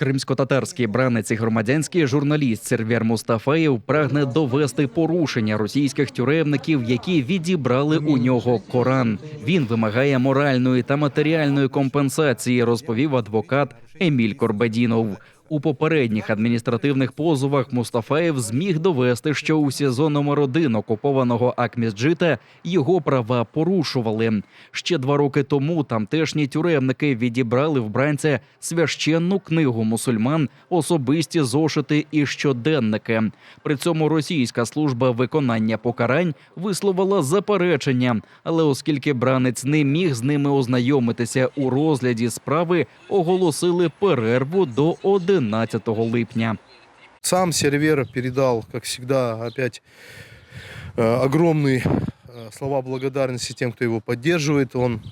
Кримсько-татарський бранець і громадянський журналіст Сервєр Мустафаєв прагне довести порушення російських тюремників, які відібрали у нього Коран. Він вимагає моральної та матеріальної компенсації, розповів адвокат Еміль Корбедінов. У попередніх адміністративних позовах Мустафаєв зміг довести, що у СІЗО номер 1 окупованого Акмісджита його права порушували. Ще два роки тому тамтешні тюремники відібрали в бранця священну книгу мусульман, особисті зошити і щоденники. При цьому російська служба виконання покарань висловила заперечення, але оскільки бранець не міг з ними ознайомитися у розгляді справи, оголосили перерву до 11 липня. Сам сервер передал, как всегда, опять э, огромные э, слова благодарности тем, кто его поддерживает. Он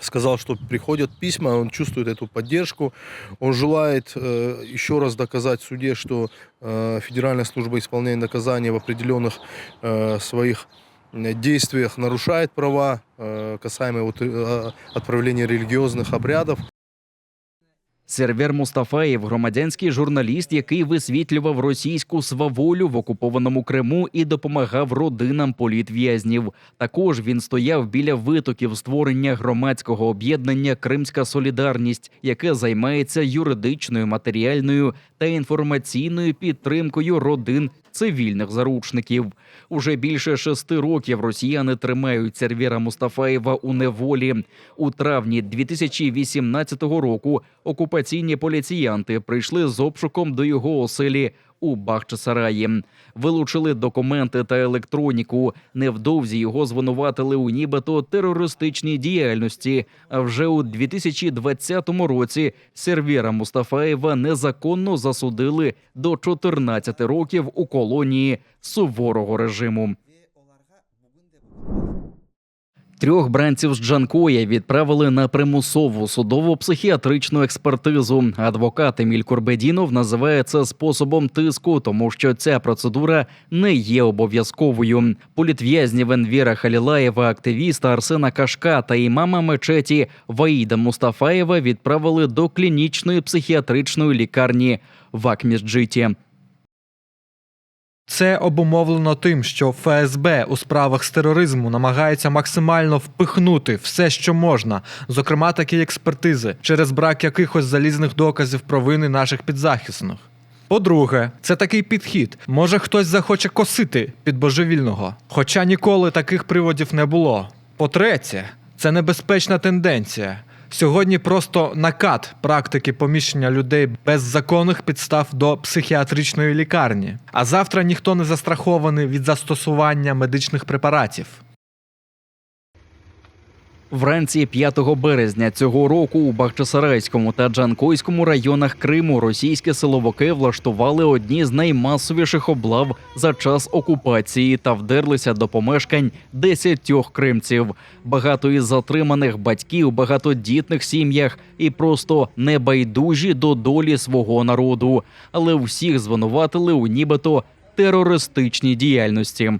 сказал, что приходят письма, он чувствует эту поддержку. Он желает э, еще раз доказать в суде, что э, Федеральная служба исполнения наказания в определенных э, своих э, действиях нарушает права, э, касаемо вот, э, отправления религиозных обрядов. Сервер Мустафаєв, громадянський журналіст, який висвітлював російську сваволю в окупованому Криму і допомагав родинам політв'язнів. Також він стояв біля витоків створення громадського об'єднання Кримська Солідарність, яке займається юридичною, матеріальною та інформаційною підтримкою родин цивільних заручників. Уже більше шести років росіяни тримають сервіра Мустафаєва у неволі. У травні 2018 року окупаційні поліціянти прийшли з обшуком до його оселі у Бахчисараї. Вилучили документи та електроніку. Невдовзі його звинуватили у нібито терористичній діяльності. А вже у 2020 році сервіра Мустафаєва незаконно засудили до 14 років у колонії суворого режиму. Трьох бранців з Джанкоя відправили на примусову судову психіатричну експертизу. Адвокат Еміль Курбедінов називає це способом тиску, тому що ця процедура не є обов'язковою. Політв'язнів Енвіра Халілаєва, активіста Арсена Кашка та імама мечеті Ваїда Мустафаєва відправили до клінічної психіатричної лікарні в Акмісджиті. Це обумовлено тим, що ФСБ у справах з тероризму намагається максимально впихнути все, що можна, зокрема такі експертизи, через брак якихось залізних доказів провини наших підзахисних. По-друге, це такий підхід. Може хтось захоче косити під божевільного, хоча ніколи таких приводів не було. По-третє, це небезпечна тенденція. Сьогодні просто накат практики поміщення людей без законних підстав до психіатричної лікарні. А завтра ніхто не застрахований від застосування медичних препаратів. Вранці 5 березня цього року у Бахчисарайському та Джанкойському районах Криму російські силовики влаштували одні з наймасовіших облав за час окупації та вдерлися до помешкань десятьох кримців. Багато із затриманих батьків багатодітних сім'ях і просто небайдужі до долі свого народу, але всіх звинуватили у нібито терористичній діяльності.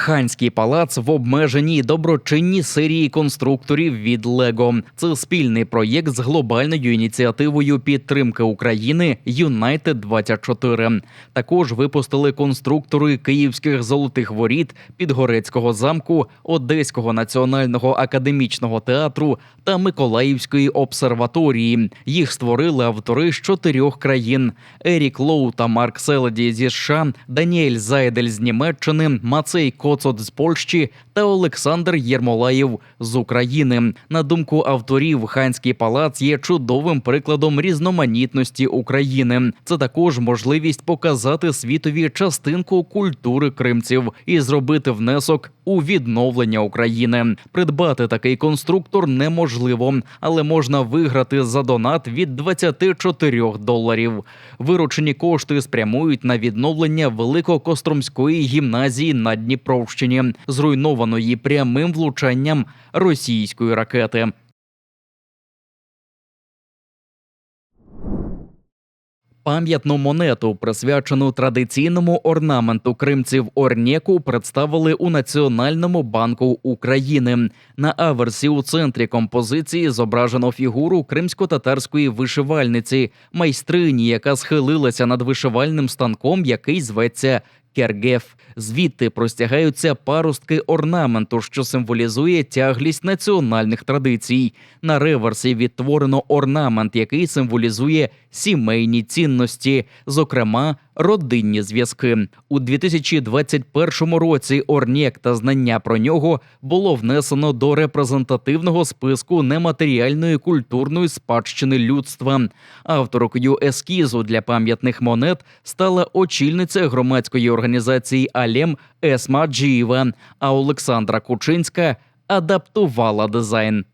Ханський палац в обмеженій доброчинній серії конструкторів від Лего. Це спільний проєкт з глобальною ініціативою підтримки України Юнайтед 24 Також випустили конструктори київських золотих воріт, Підгорецького замку, Одеського національного академічного театру та Миколаївської обсерваторії. Їх створили автори з чотирьох країн: Ерік Лоу та Марк Селеді зі США, Даніель Зайдель з Німеччини, Мацей Коцот з Польщі та Олександр Єрмолаєв з України. На думку авторів, ханський палац є чудовим прикладом різноманітності України. Це також можливість показати світові частинку культури кримців і зробити внесок у відновлення України. Придбати такий конструктор неможливо, але можна виграти за донат від 24 доларів. Виручені кошти спрямують на відновлення Великокостромської гімназії на Дніпровщині, зруйнованої прямим влучанням російської ракети. Пам'ятну монету, присвячену традиційному орнаменту кримців Орнєку, представили у Національному банку України. На аверсі у центрі композиції зображено фігуру кримсько-татарської вишивальниці, майстрині, яка схилилася над вишивальним станком, який зветься Кергеф. Звідти простягаються парустки орнаменту, що символізує тяглість національних традицій. На реверсі відтворено орнамент, який символізує сімейні цінності, зокрема родинні зв'язки. У 2021 році Орнєк та знання про нього було внесено до репрезентативного списку нематеріальної культурної спадщини людства. Авторкою ескізу для пам'ятних монет стала очільниця громадської організації Алем Есма Джієва, а Олександра Кучинська адаптувала дизайн.